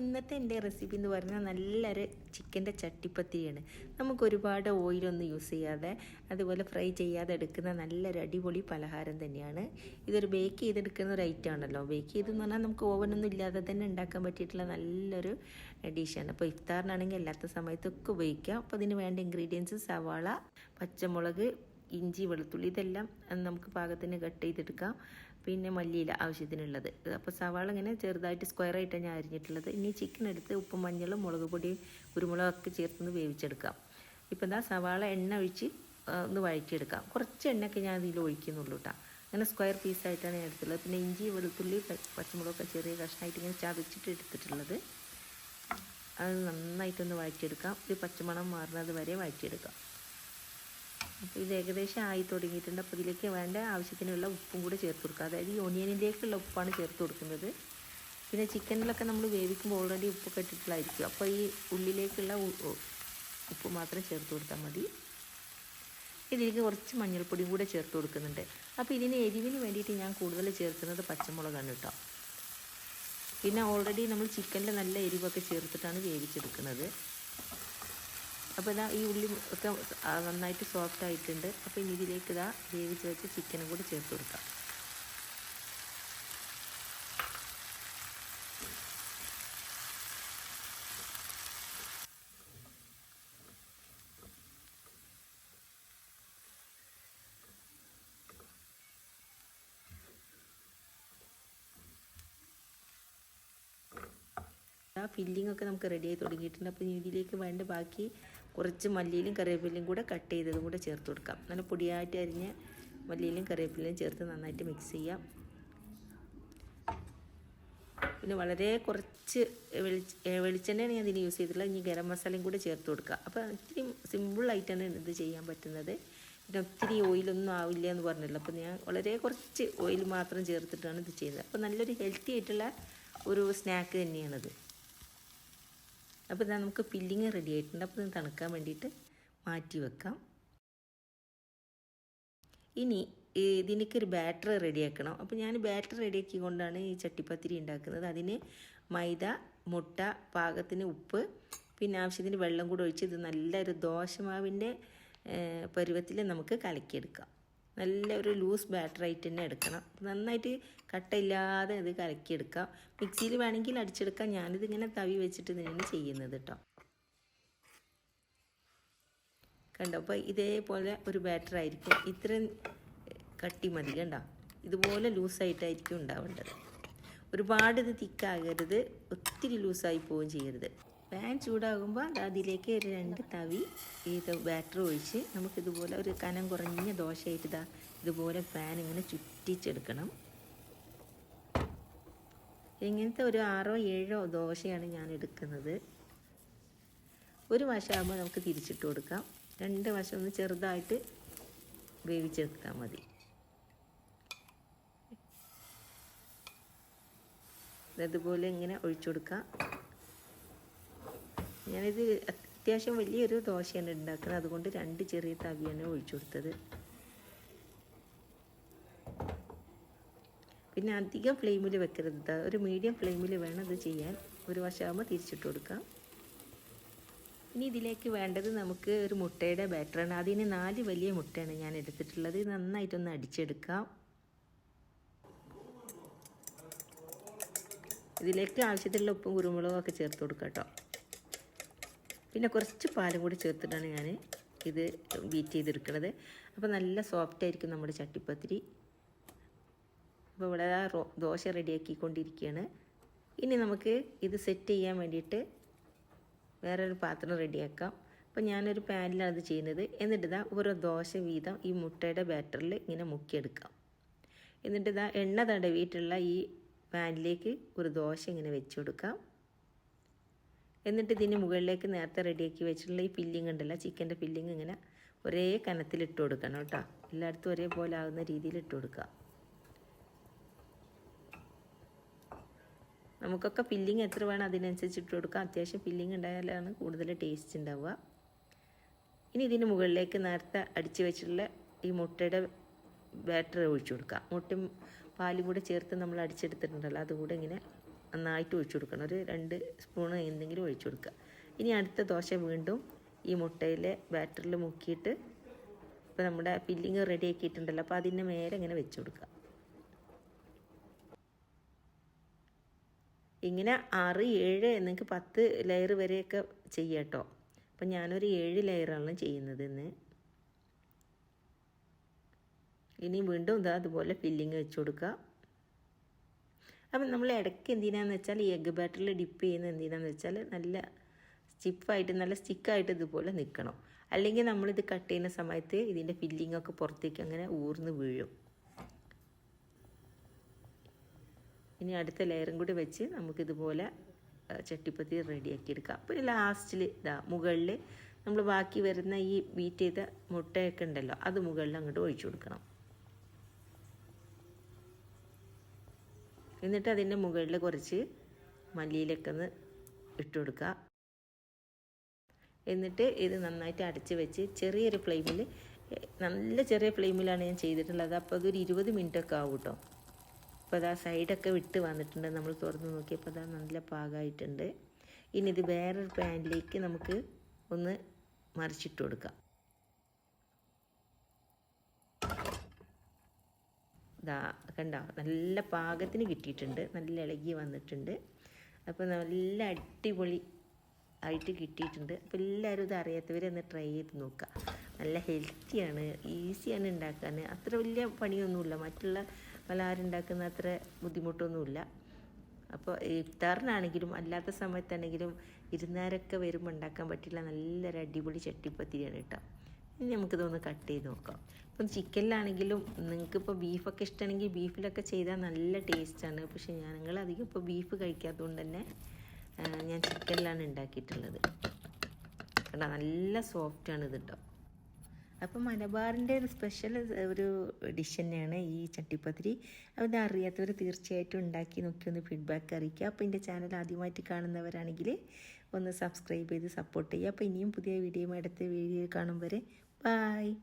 ഇന്നത്തെ എന്റെ റെസിപ്പി എന്ന് പറഞ്ഞാൽ നല്ലൊരു ചിക്കന്റെ ചട്ടിപ്പത്തിരിയാണ്. നമുക്ക് ഒരുപാട് ഓയിലൊന്നും യൂസ് ചെയ്യാതെ അതുപോലെ ഫ്രൈ ചെയ്യാതെ എടുക്കുന്ന നല്ലൊരു അടിപൊളി പലഹാരം തന്നെയാണ്. ഇതൊരു ബേക്ക് ചെയ്തെടുക്കുന്ന ഒരു ഐറ്റം ആണല്ലോ. ബേക്ക് ചെയ്തെന്ന് പറഞ്ഞാൽ നമുക്ക് ഓവനൊന്നും ഇല്ലാതെ തന്നെ ഉണ്ടാക്കാൻ പറ്റിയിട്ടുള്ള നല്ലൊരു ഡിഷാണ് അപ്പോൾ ഇഫ്താറിനാണെങ്കിൽ അല്ലാത്ത സമയത്തൊക്കെ ഉപയോഗിക്കാം. അപ്പോൾ അതിന് വേണ്ട ഇൻഗ്രീഡിയൻസ് സവാള പച്ചമുളക് ഇഞ്ചി വെളുത്തുള്ളി ഇതെല്ലാം നമുക്ക് പാകത്തിന് കട്ട് ചെയ്തെടുക്കാം. പിന്നെ മല്ലിയില ആവശ്യത്തിനുള്ളത്. അപ്പോൾ സവാള ഇങ്ങനെ ചെറുതായിട്ട് സ്ക്വയർ ആയിട്ടാണ് ഞാൻ അരിഞ്ഞിട്ടുള്ളത്. ഇനി ചിക്കൻ എടുത്ത് ഉപ്പും മഞ്ഞളും മുളക് പൊടിയും കുരുമുളകൊക്കെ ചേർത്ത് വേവിച്ചെടുക്കാം. ഇപ്പോൾ എന്താ സവാള എണ്ണ ഒഴിച്ച് ഒന്ന് വഴറ്റിയെടുക്കാം. കുറച്ച് എണ്ണയൊക്കെ ഞാൻ ഇതിൽ ഒഴിക്കുന്നുള്ളൂ കേട്ടോ അങ്ങനെ സ്ക്വയർ പീസായിട്ടാണ് ഞാൻ എടുത്തുള്ളത് പിന്നെ ഇഞ്ചി വെളുത്തുള്ളി പച്ചമുളകൊക്കെ ചെറിയ കഷ്ണമായിട്ട് ഇങ്ങനെ ചതച്ചിട്ട് എടുത്തിട്ടുള്ളത്. അത് നന്നായിട്ടൊന്ന് വഴറ്റിയെടുക്കാം. ഒരു പച്ചമണം മാറുന്നത് വരെ വഴറ്റിയെടുക്കാം. അപ്പോൾ ഇത് ഏകദേശം ആയി തുടങ്ങിയിട്ടുണ്ട്. അപ്പോൾ ഇതിലേക്ക് വേണ്ട ആവശ്യത്തിനുള്ള ഉപ്പും കൂടെ ചേർത്ത് കൊടുക്കുക. അതായത് ഈ ഒനിയനിലേക്കുള്ള ഉപ്പാണ് ചേർത്ത് കൊടുക്കുന്നത്. പിന്നെ ചിക്കനിലൊക്കെ നമ്മൾ വേവിക്കുമ്പോൾ ഓൾറെഡി ഉപ്പൊക്കെ ഇട്ടിട്ടുള്ളതായിരിക്കും. അപ്പോൾ ഈ ഉള്ളിലേക്കുള്ള ഉപ്പ് മാത്രം ചേർത്ത് കൊടുത്താൽ മതി. ഇതിലേക്ക് കുറച്ച് മഞ്ഞൾപ്പൊടി കൂടെ ചേർത്ത് കൊടുക്കുന്നുണ്ട്. അപ്പോൾ ഇതിന് എരിവിന് വേണ്ടിയിട്ട് ഞാൻ കൂടുതൽ ചേർക്കുന്നത് പച്ചമുളകാണ് കേട്ടോ. പിന്നെ ഓൾറെഡി നമ്മൾ ചിക്കനിൽ നല്ല എരിവൊക്കെ ചേർത്തിട്ടാണ് വേവിച്ചെടുക്കുന്നത്. അപ്പോൾ ഇതാ ഈ ഉള്ളി ഒക്കെ നന്നായിട്ട് സോഫ്റ്റ് ആയിട്ടുണ്ട്. അപ്പോൾ ഇനി ഇതിലേക്ക് ഇതാ വേവിച്ച് വെച്ച് ചിക്കനും കൂടി ചേർത്ത് കൊടുക്കാം. ഫില്ലിംഗ് ഒക്കെ നമുക്ക് റെഡി ആയി തുടങ്ങിയിട്ടുണ്ട്. അപ്പോൾ ഇതിലേക്ക് വേണ്ട ബാക്കി കുറച്ച് മല്ലിയിലും കറിവേപ്പിലയും കൂടെ കട്ട് ചെയ്തതും കൂടെ ചേർത്ത് കൊടുക്കാം. നല്ല പൊടിയായിട്ട് അരിഞ്ഞ് മല്ലിയിലും കറിവേപ്പിലയും ചേർത്ത് നന്നായിട്ട് മിക്സ് ചെയ്യാം. പിന്നെ വളരെ കുറച്ച് വെളിച്ച വെളിച്ചെണ്ണയാണ് ഞാൻ ഇതിന് യൂസ് ചെയ്തിട്ടുള്ളത്. ഇനി ഗരം മസാലയും കൂടെ ചേർത്ത് കൊടുക്കുക അപ്പോൾ ഇത്തിരി സിമ്പിളായിട്ടാണ് ഇത് ചെയ്യാൻ പറ്റുന്നത്. പിന്നെ ഒത്തിരി ഓയിലൊന്നും ആവില്ല എന്ന് പറഞ്ഞല്ലോ. അപ്പോൾ ഞാൻ വളരെ കുറച്ച് ഓയിൽ മാത്രം ചേർത്തിട്ടാണ് ഇത് ചെയ്യുന്നത്. അപ്പോൾ നല്ലൊരു ഹെൽത്തി ആയിട്ടുള്ള ഒരു സ്നാക്ക് തന്നെയാണത്. അപ്പോൾ ഇതാ നമുക്ക് ഫില്ലിങ് റെഡി ആയിട്ടുണ്ട്. അപ്പോൾ ഇത് തണുക്കാൻ വേണ്ടിയിട്ട് മാറ്റി വെക്കാം. ഇനി ഇതിനൊക്കെ ഒരു ബാറ്റർ റെഡിയാക്കണം അപ്പോൾ ഞാൻ ബാറ്റർ റെഡിയാക്കി കൊണ്ടാണ് ഈ ചട്ടിപ്പത്തിരി ഉണ്ടാക്കുന്നത്. അതിന് മൈദ മുട്ട പാകത്തിന് ഉപ്പ് പിന്നെ ആവശ്യത്തിന് വെള്ളം കൂടെ ഒഴിച്ച് ഇത് നല്ലൊരു ദോശമാവിന്റെ പരുവത്തിൽ നമുക്ക് കലക്കിയെടുക്കാം. നല്ല ഒരു ലൂസ് ബാറ്ററായിട്ട് തന്നെ എടുക്കണം. നന്നായിട്ട് കട്ടയില്ലാതെ ഇത് കലക്കിയെടുക്കാം. മിക്സിയിൽ വേണമെങ്കിൽ അടിച്ചെടുക്കാം. ഞാനിത് ഇങ്ങനെ തവി വെച്ചിട്ട് തന്നെയാണ് ചെയ്യുന്നത് കേട്ടോ കണ്ടോ? അപ്പോൾ ഇതേപോലെ ഒരു ബാറ്റർ ആയിരിക്കും. ഇത്രയും കട്ടി മതി കണ്ടോ? ഇതുപോലെ ലൂസായിട്ടായിരിക്കും ഉണ്ടാവേണ്ടത്. ഒരുപാട് ഇത് തിക്കാകരുത്. ഒത്തിരി ലൂസായി പോവുകയും ചെയ്യരുത്. പാൻ ചൂടാകുമ്പോൾ അതിലേക്ക് ഒരു രണ്ട് തവി ഈ ബാറ്റർ ഒഴിച്ച് നമുക്കിതുപോലെ ഒരു കനം കുറഞ്ഞ ദോശയായിട്ട് ഇതാ ഇതുപോലെ പാൻ ഇങ്ങനെ ചുറ്റിച്ചെടുക്കണം. ഇങ്ങനത്തെ ഒരു ആറോ ഏഴോ ദോശയാണ് ഞാൻ എടുക്കുന്നത്. ഒരു വശമാകുമ്പോൾ നമുക്ക് തിരിച്ചിട്ട് കൊടുക്കാം. രണ്ട് വശം ഒന്ന് ചെറുതായിട്ട് വേവിച്ചെടുത്താൽ മതി. അതുപോലെ ഇങ്ങനെ ഒഴിച്ചു കൊടുക്കാം. ഞാനിത് അത്യാവശ്യം വലിയൊരു ദോശയാണ് ഉണ്ടാക്കുന്നത്. അതുകൊണ്ട് രണ്ട് ചെറിയ തവിയാണ് ഒഴിച്ചു കൊടുത്തത്. പിന്നെ അധികം ഫ്ലെയിമിൽ വെക്കരുത് ഒരു മീഡിയം ഫ്ലെയിമിൽ വേണം ഇത് ചെയ്യാൻ. ഒരു വശമാകുമ്പോൾ തിരിച്ചിട്ട് കൊടുക്കാം. ഇനി ഇതിലേക്ക് വേണ്ടത് നമുക്ക് ഒരു മുട്ടയുടെ ബാറ്ററാണ്. അതിന് നാല് വലിയ മുട്ടയാണ് ഞാൻ എടുത്തിട്ടുള്ളത്. നന്നായിട്ടൊന്ന് അടിച്ചെടുക്കാം. ഇതിലേക്ക് ആവശ്യത്തിലുള്ള ഉപ്പും കുരുമുളകും ഒക്കെ ചേർത്ത് കൊടുക്കാം കേട്ടോ പിന്നെ കുറച്ച് പാലും കൂടി ചേർത്തിട്ടാണ് ഞാൻ ഇത് ബീറ്റ് ചെയ്തെടുക്കുന്നത് അപ്പോൾ നല്ല സോഫ്റ്റ് ആയിരിക്കും നമ്മുടെ ചട്ടിപ്പത്തിരി. അപ്പോൾ ഇവിടെ ദോശ റെഡിയാക്കിക്കൊണ്ടിരിക്കുകയാണ് ഇനി നമുക്ക് ഇത് സെറ്റ് ചെയ്യാൻ വേണ്ടിയിട്ട് വേറൊരു പാത്രം റെഡിയാക്കാം. അപ്പോൾ ഞാനൊരു പാനിലാണ് അത് ചെയ്യുന്നത്. എന്നിട്ട് ഇതാ ഓരോ ദോശ വീതം ഈ മുട്ടയുടെ ബാറ്ററിൽ ഇങ്ങനെ മുക്കിയെടുക്കാം. എന്നിട്ട് ഇതാ എണ്ണ തടവിയിട്ടുള്ള ഈ പാനിലേക്ക് ഒരു ദോശ ഇങ്ങനെ വെച്ച് കൊടുക്കാം. എന്നിട്ട് ഇതിന് മുകളിലേക്ക് നേരത്തെ റെഡിയാക്കി വെച്ചിട്ടുള്ള ഈ പില്ലിംഗ് ഉണ്ടല്ലോ ചിക്കന്റെ പില്ലിംഗ് ഇങ്ങനെ ഒരേ കനത്തിൽ ഇട്ട് കൊടുക്കണം കേട്ടോ. എല്ലായിടത്തും ഒരേപോലെ ആവുന്ന രീതിയിൽ ഇട്ട് കൊടുക്കുക. നമുക്കൊക്കെ ഫില്ലിങ് എത്ര വേണം അതിനനുസരിച്ച് ഇട്ട് കൊടുക്കാം. അത്യാവശ്യം ഫില്ലിങ് ഉണ്ടായാലാണ് കൂടുതൽ ടേസ്റ്റ് ഉണ്ടാവുക. ഇനി ഇതിന് മുകളിലേക്ക് നേരത്തെ അടിച്ച് വെച്ചിട്ടുള്ള ഈ മുട്ടയുടെ ബാറ്റർ ഒഴിച്ചു കൊടുക്കുക. മുട്ടയും പാലും കൂടെ ചേർത്ത് നമ്മൾ അടിച്ചെടുത്തിട്ടുണ്ടല്ലോ അതുകൂടെ ഇങ്ങനെ നന്നായിട്ട് ഒഴിച്ചു കൊടുക്കണം. ഒരു രണ്ട് സ്പൂൺ എന്തെങ്കിലും ഒഴിച്ചു കൊടുക്കുക. ഇനി അടുത്ത ദോശ വീണ്ടും ഈ മുട്ടയിലെ ബാറ്ററിൽ മുക്കിയിട്ട് ഇപ്പോൾ നമ്മുടെ ഫില്ലിങ് റെഡി ആക്കിയിട്ടുണ്ടല്ലോ അപ്പോൾ അതിന്റെ മേലെ ഇങ്ങനെ വെച്ച് കൊടുക്കുക. ഇങ്ങനെ ആറ് ഏഴ് നിങ്ങൾക്ക് പത്ത് ലെയർ വരെയൊക്കെ ചെയ്യാം കേട്ടോ. അപ്പം ഞാനൊരു ഏഴ് ലെയറാണ് ചെയ്യുന്നത് ഇന്ന്. ഇനി വീണ്ടും ഇതാ അതുപോലെ ഫില്ലിങ് വെച്ച് കൊടുക്കുക. അപ്പം നമ്മൾ ഇടയ്ക്ക് എന്തിനാന്ന് വെച്ചാൽ ഈ എഗ്ഗ് ബാറ്ററിൽ ഡിപ്പ് ചെയ്യുന്ന എന്തിനാന്ന് വെച്ചാൽ നല്ല സ്റ്റിഫായിട്ട് നല്ല സ്റ്റിക്കായിട്ട് ഇതുപോലെ നിൽക്കണം. അല്ലെങ്കിൽ നമ്മളിത് കട്ട് ചെയ്യുന്ന സമയത്ത് ഇതിന്റെ ഫില്ലിങ്ങൊക്കെ പുറത്തേക്ക് അങ്ങനെ ഊർന്ന് വീഴും. ഇനി അടുത്ത ലെയറും കൂടി വെച്ച് നമുക്കിതുപോലെ ചട്ടിപ്പത്തി റെഡിയാക്കി എടുക്കാം പിന്നെ ലാസ്റ്റിൽ ഇതാ മുകളിൽ നമ്മൾ ബാക്കി വരുന്ന ഈ ബീറ്റ് ചെയ്ത മുട്ടയൊക്കെ ഉണ്ടല്ലോ അത് മുകളിൽ അങ്ങോട്ട് ഒഴിച്ചു കൊടുക്കണം. എന്നിട്ട് അതിന്റെ മുകളിൽ കുറച്ച് മല്ലിയിലൊക്കെ ഒന്ന് ഇട്ട് കൊടുക്കുക. എന്നിട്ട് ഇത് നന്നായിട്ട് അടച്ച് വെച്ച് ചെറിയൊരു ഫ്ലെയിമിൽ നല്ല ചെറിയ ഫ്ലെയിമിലാണ് ഞാൻ ചെയ്തിട്ടുള്ളത്. അപ്പോൾ അതൊരു ഇരുപത് മിനിറ്റൊക്കെ ആവും കേട്ടോ. അപ്പോൾ അതാ സൈഡൊക്കെ വിട്ട് വന്നിട്ടുണ്ട്. നമ്മൾ തുറന്ന് നോക്കിയപ്പോൾ അതാ നല്ല പാകമായിട്ടുണ്ട്. ഇനി ഇത് വേറൊരു പാനിലേക്ക് നമുക്ക് ഒന്ന് മറിച്ചിട്ട് കൊടുക്കാം. ഇതാ കണ്ടോ നല്ല പാകത്തിന് കിട്ടിയിട്ടുണ്ട്. നല്ല ഇളകി വന്നിട്ടുണ്ട്. അപ്പോൾ നല്ല അടിപൊളി ആയിട്ട് കിട്ടിയിട്ടുണ്ട്. അപ്പോൾ എല്ലാവരും ഇത് അറിയാത്തവരൊന്ന് ട്രൈ ചെയ്ത് നോക്കുക നല്ല ഹെൽത്തിയാണ് ഈസിയാണ് ഉണ്ടാക്കാൻ അത്ര വലിയ പണിയൊന്നുമില്ല. മറ്റുള്ള പലഹാരം ഉണ്ടാക്കുന്ന അത്ര ബുദ്ധിമുട്ടൊന്നുമില്ല. അപ്പോൾ ഇഫ്താറിനാണെങ്കിലും അല്ലാത്ത സമയത്താണെങ്കിലും ഇരുന്നാരൊക്കെ വരുമ്പോൾ ഉണ്ടാക്കാൻ പറ്റില്ല. നല്ലൊരു അടിപൊളി ചട്ടിപ്പത്തിരിയാണ് കേട്ടോ. ഇനി നമുക്ക് നമുക്കിതൊന്ന് കട്ട് ചെയ്ത് നോക്കാം. ഇപ്പം ചിക്കനിലാണെങ്കിലും നിങ്ങൾക്കിപ്പോൾ ബീഫൊക്കെ ഇഷ്ടമാണെങ്കിൽ ബീഫിലൊക്കെ ചെയ്താൽ നല്ല ടേസ്റ്റാണ്. പക്ഷേ ഞാൻ ഞങ്ങൾ അധികം ഇപ്പോൾ ബീഫ് കഴിക്കാത്തതുകൊണ്ട് തന്നെ ഞാൻ ചിക്കനിലാണ് ഉണ്ടാക്കിയിട്ടുള്ളത്. കണ്ടോ നല്ല സോഫ്റ്റാണ് ഇത് കേട്ടോ അപ്പം മലബാറിന്റെ ഒരു സ്പെഷ്യൽ ഒരു ഡിഷ് തന്നെയാണ് ഈ ചട്ടിപ്പത്തിരി. അത് അറിയാത്തവർ തീർച്ചയായിട്ടും ഉണ്ടാക്കി നോക്കി ഒന്ന് ഫീഡ്ബാക്ക് അറിയിക്കുക. അപ്പോൾ എന്റെ ചാനൽ ആദ്യമായിട്ട് കാണുന്നവരാണെങ്കിൽ ഒന്ന് സബ്സ്ക്രൈബ് ചെയ്ത് സപ്പോർട്ട് ചെയ്യുക. അപ്പോൾ ഇനിയും പുതിയ വീഡിയോ അടുത്ത വീഡിയോ കാണും വരെ Bye.